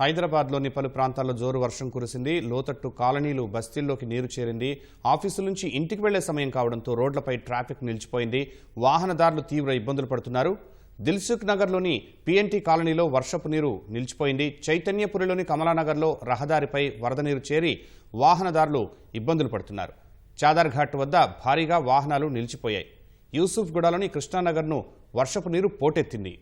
హైదరాబాద్లోని పలు ప్రాంతాల్లో జోరు వర్షం కురిసింది. లోతట్టు కాలనీలు బస్తీల్లోకి నీరు చేరింది. ఆఫీసుల నుంచి ఇంటికి వెళ్ళే సమయం కావడంతో రోడ్లపై ట్రాఫిక్ నిలిచిపోయింది. వాహనదారులు తీవ్ర ఇబ్బందులు పడుతున్నారు. దిల్సుఖ్ నగర్లోని పిఎన్టీ కాలనీలో వర్షపు నీరు నిలిచిపోయింది. చైతన్యపురిలోని కమలానగర్లో రహదారిపై వరద నీరు చేరి వాహనదారులు ఇబ్బందులు పడుతున్నారు. చాదర్ఘాట్ వద్ద భారీగా వాహనాలు నిలిచిపోయాయి. యూసుఫ్గూడలోని కృష్ణానగర్ను వర్షపు నీరు పోటెత్తింది.